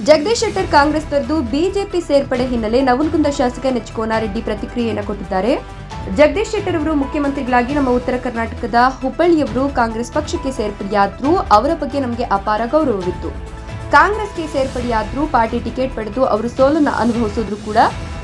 ಜಗದೀಶ್ ಶೆಟ್ಟರ್ ಕಾಂಗ್ರೆಸ್ ತೊರೆದು ಬಿಜೆಪಿ ಸೇರ್ಪಡೆ ಹಿನ್ನೆಲೆ ನವಲಗುಂದ ಶಾಸಕ ಎಚ್ ಕೋನಾರೆಡ್ಡಿ ಪ್ರತಿಕ್ರಿಯೆಯನ್ನು ಕೊಟ್ಟಿದ್ದಾರೆ. ಜಗದೀಶ್ ಶೆಟ್ಟರ್ ಅವರು ಮುಖ್ಯಮಂತ್ರಿಗಳಾಗಿ ನಮ್ಮ ಉತ್ತರ ಕರ್ನಾಟಕದ ಹುಬ್ಬಳ್ಳಿಯವರು ಕಾಂಗ್ರೆಸ್ ಪಕ್ಷಕ್ಕೆ ಸೇರ್ಪಡೆಯಾದ್ರೂ ಅವರ ಬಗ್ಗೆ ನಮಗೆ ಅಪಾರ ಗೌರವವಿತ್ತು. ಕಾಂಗ್ರೆಸ್ಗೆ ಸೇರ್ಪಡೆಯಾದ್ರೂ ಪಾರ್ಟಿ ಟಿಕೆಟ್ ಪಡೆದು ಅವರು ಸೋಲನ್ನು ಅನುಭವಿಸಿದ್ರು ಕೂಡ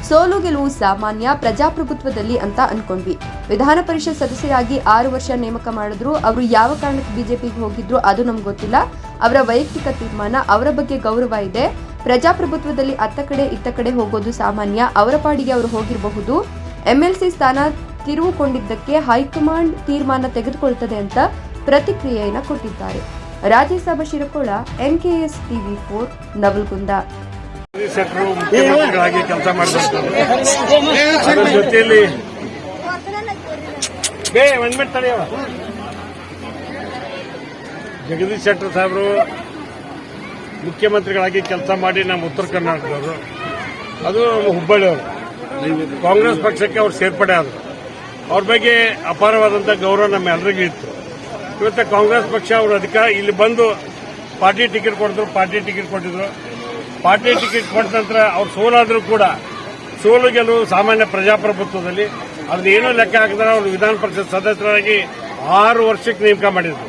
ಸೋಲು ಗೆಲುವು ಸಾಮಾನ್ಯ ಪ್ರಜಾಪ್ರಭುತ್ವದಲ್ಲಿ ಅಂತ ಅನ್ಕೊಂಡ್ವಿ. ವಿಧಾನ ಪರಿಷತ್ ಸದಸ್ಯರಾಗಿ ಆರು ವರ್ಷ ನೇಮಕ ಮಾಡಿದ್ರು, ಅವರು ಯಾವ ಕಾರಣಕ್ಕೆ ಬಿಜೆಪಿಗೆ ಹೋಗಿದ್ರು ಅದು ನಮ್ಗೆ ಗೊತ್ತಿಲ್ಲ. ಅವರ ವೈಯಕ್ತಿಕ ತೀರ್ಮಾನ ಅವರ ಬಗ್ಗೆ ಗೌರವ ಇದೆ. ಪ್ರಜಾಪ್ರಭುತ್ವದಲ್ಲಿ ಅತ್ತ ಕಡೆ, ಇತ್ತ ಕಡೆ ಹೋಗೋದು ಸಾಮಾನ್ಯ, ಅವರ ಪಾಡಿಗೆ ಅವರು ಹೋಗಿರಬಹುದು. ಎಂಎಲ್ಸಿ ಸ್ಥಾನ ತಿರುವುಕೊಂಡಿದ್ದಕ್ಕೆ ಹೈಕಮಾಂಡ್ ತೀರ್ಮಾನ ತೆಗೆದುಕೊಳ್ತದೆ ಅಂತ ಪ್ರತಿಕ್ರಿಯೆಯನ್ನು ಕೊಟ್ಟಿದ್ದಾರೆ. Rajya Sabha Shirkol NKS TV four, Navalgund. Jagadish Shettar ಮುಖ್ಯಮಂತ್ರಿಗಳಾಗಿ ಕೆಲಸ ಅದರ ಜೊತೆಯಲ್ಲಿ ಬೇ ತಡೆಯವ ಜಗದೀಶ್ ಶೆಟ್ಟರ್ ಸಾಹೇಬರು ಮುಖ್ಯಮಂತ್ರಿಗಳಾಗಿ ಕೆಲಸ ಮಾಡಿ ನಮ್ಮ ಉತ್ತರ ಕರ್ನಾಟಕದವರು ಅದು ನಮ್ಮ ಹುಬ್ಬಳ್ಳಿಯವರು ಕಾಂಗ್ರೆಸ್ ಪಕ್ಷಕ್ಕೆ ಅವ್ರು ಸೇರ್ಪಡೆ ಆದರು ಅವ್ರ ಬಗ್ಗೆ ಅಪಾರವಾದಂಥ ಗೌರವ ನಮ್ಮೆಲ್ಲರಿಗೂ ಇತ್ತು ಇವತ್ತು ಕಾಂಗ್ರೆಸ್ ಪಕ್ಷ ಅವರು ಅಧಿಕಾರ ಇಲ್ಲಿ ಬಂದು ಪಾರ್ಟಿ ಟಿಕೆಟ್ ಕೊಡಿದ್ರು ಪಾರ್ಟಿ ಟಿಕೆಟ್ ಕೊಟ್ಟಿದ್ರು ಪಾರ್ಟಿ ಟಿಕೆಟ್ ಕೊಟ್ಟ ನಂತರ ಅವ್ರು ಸೋಲಾದರೂ ಕೂಡ ಸೋಲು ಗೆಲುವು ಸಾಮಾನ್ಯ ಪ್ರಜಾಪ್ರಭುತ್ವದಲ್ಲಿ. ಅದನ್ನ ಏನೂ ಲೆಕ್ಕ ಹಾಕಿದ್ರೆ, ಅವರು ವಿಧಾನ ಪರಿಷತ್ ಸದಸ್ಯರಾಗಿ ಆರು ವರ್ಷಕ್ಕೆ ನೇಮಕ ಮಾಡಿದ್ರು.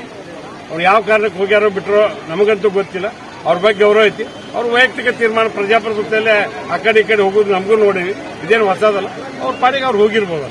ಅವ್ರು ಯಾವ ಕಾರಣಕ್ಕೆ ಹೋಗ್ಯಾರೋ ಬಿಟ್ಟರೋ ನಮಗಂತೂ ಗೊತ್ತಿಲ್ಲ. ಅವ್ರ ಬಗ್ಗೆ ಗೌರವ ಐತಿ. ಅವ್ರ ವೈಯಕ್ತಿಕ ತೀರ್ಮಾನ ಪ್ರಜಾಪ್ರಭುತ್ವದಲ್ಲೇ ಆ ಕಡೆ ಈ ಕಡೆ ಹೋಗೋದು ನಮಗೂ ನೋಡೀವಿ. ಇದೇನು ಹೊಸದಲ್ಲ. ಅವ್ರ ಪಾಡಿಗೆ ಅವ್ರು ಹೋಗಿರ್ಬೋದು.